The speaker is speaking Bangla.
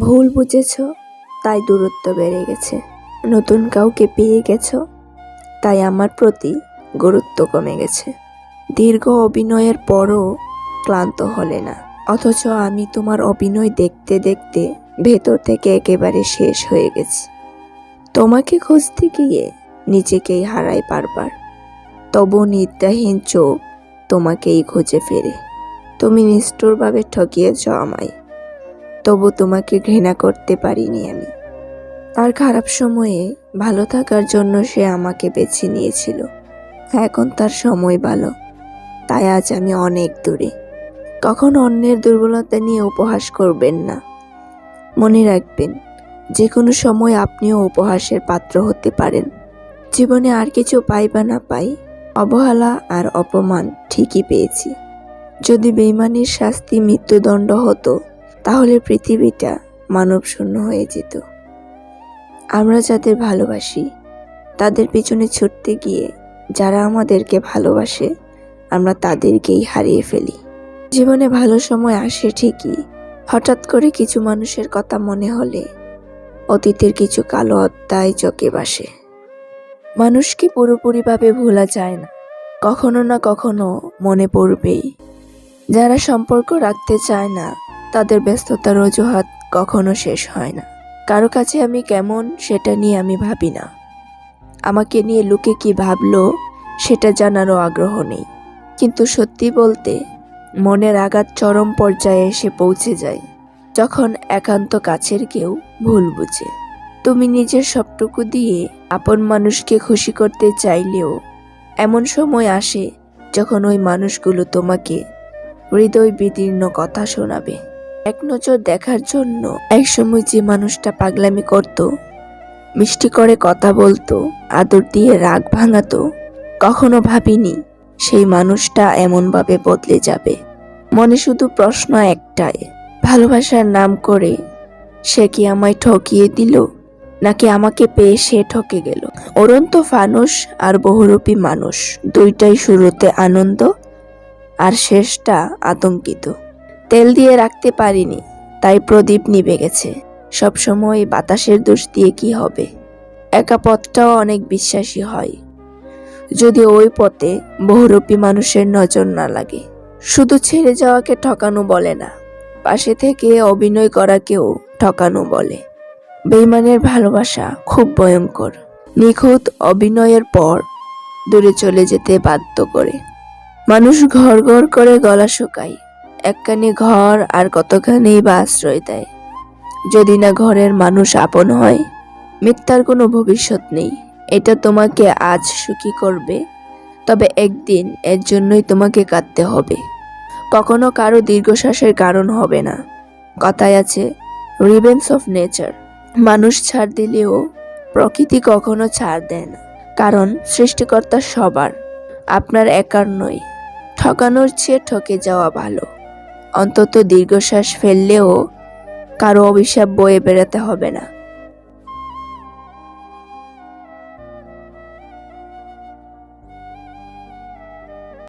ভুল বুঝেছ, তাই দূরত্ব বেড়ে গেছে। নতুন কাউকে পেয়ে গেছো, তাই আমার প্রতি গুরুত্ব কমে গেছে। দীর্ঘ অভিনয়ের পরও ক্লান্ত হলে না, অথচ আমি তোমার অভিনয় দেখতে দেখতে ভেতর থেকে একেবারে শেষ হয়ে গেছি। তোমাকে খুঁজতে গিয়ে নিজেকেই হারাই বারবার। তবু নিদ্রাহীন চোখ তোমাকেই খুঁজে ফেরে। তুমি নিষ্ঠুরভাবে ঠকিয়েছ আমায়। তবু তোমাকে ঘৃণা করতে পারিনি আমি। তার খারাপ সময়ে ভালো থাকার জন্য সে আমাকে বেছে নিয়েছিল। এখন তার সময় ভালো। তাই আজ আমি অনেক দূরে। কখন অন্যের দুর্বলতা নিয়ে উপহাস করবেন না। মনে রাখবেন যে কোনো সময় আপনিও উপহাসের পাত্র হতে পারেন। জীবনে আর কিছু পাই বা না পাই, অবহেলা আর অপমান ঠিকই পেয়েছি। যদি বেইমানির শাস্তি মৃত্যুদণ্ড হতো তাহলে পৃথিবীটা মানব শূন্য হয়ে যেত। আমরা যাদের ভালোবাসি, তাদের পিছনে ছুটতে গিয়ে যারা আমাদেরকে ভালোবাসে, আমরা তাদেরকেই হারিয়ে ফেলি। জীবনে ভালো সময় আসে ঠিকই, হঠাৎ করে কিছু মানুষের কথা মনে হলে অতীতের কিছু কালো অধ্যায় চোখে বাসে। মানুষকে পুরোপুরিভাবে ভোলা যায় না, কখনো না কখনো মনে পড়বেই। যারা সম্পর্ক রাখতে চায় না তাদের ব্যস্ততার অজুহাত কখনো শেষ হয় না। কারও কাছে আমি কেমন সেটা নিয়ে আমি ভাবি না। আমাকে নিয়ে লোকে কি ভাবলো সেটা জানারও আগ্রহ নেই। কিন্তু সত্যি বলতে মনের আঘাত চরম পর্যায়ে এসে পৌঁছে যায়, যখন একান্ত কাছের কেউ ভুল বুঝে। তুমি নিজের সবটুকু দিয়ে আপন মানুষকে খুশি করতে চাইলেও এমন সময় আসে যখন ওই মানুষগুলো তোমাকে হৃদয় বিদীর্ণ কথা শোনাবে। এক নজর দেখার জন্য একসময় যে মানুষটা পাগলামি করত, মিষ্টি করে কথা বলতো, আদর দিয়ে রাগ ভাঙাতো, কখনো ভাবিনি সেই মানুষটা এমনভাবে বদলে যাবে। মনে শুধু প্রশ্ন একটাই, ভালোবাসার নাম করে সে কি আমায় ঠকিয়ে দিল, নাকি আমাকে পেয়ে সে ঠকে গেল? অরন্ত ফানুষ আর বহুরূপী মানুষ, দুইটাই শুরুতে আনন্দ আর শেষটা আতঙ্কিত। তেল দিয়ে রাখতে পারিনি, তাই প্রদীপ নিভে গেছে। সবসময় বাতাসের দোষ দিয়ে কি হবে? একা পথটাও অনেক বিশ্বাসী হয়। যদি ওই পথে বহুরূপী মানুষের নজর না লাগে, শুধু ছেড়ে যাওয়াকে ঠকানো বলে না, পাশে থেকে অভিনয় করাকেও ঠকানো বলে। বেইমানের ভালোবাসা খুব ভয়ঙ্কর। নিখুঁত অভিনয়ের পর দূরে চলে যেতে বাধ্য করে। মানুষ ঘর ঘর করে গলা শুকায়। একখানি ঘর আর কতখানি বা আশ্রয় দেয়। যদি না ঘরের মানুষ আপন হয়, মিথ্যার কোনো ভবিষ্যৎ নেই। এটা তোমাকে আজ সুখী করবে, তবে একদিন এর জন্যই তোমাকে কাঁদতে হবে। কখনো কারও দীর্ঘশ্বাসের কারণ হবে না। কথায় আছে রিভেন্স অফ নেচার মানুষ ছাড় দিলেও প্রকৃতি কখনো ছাড় দেয় না, কারণ সৃষ্টিকর্তা সবার, আপনার একার নয়। ঠকানোর চেয়ে ঠকে যাওয়া ভালো। অন্তত দীর্ঘশ্বাস ফেললেও কারও অভিশাপ বয়ে বেড়াতে হবে না।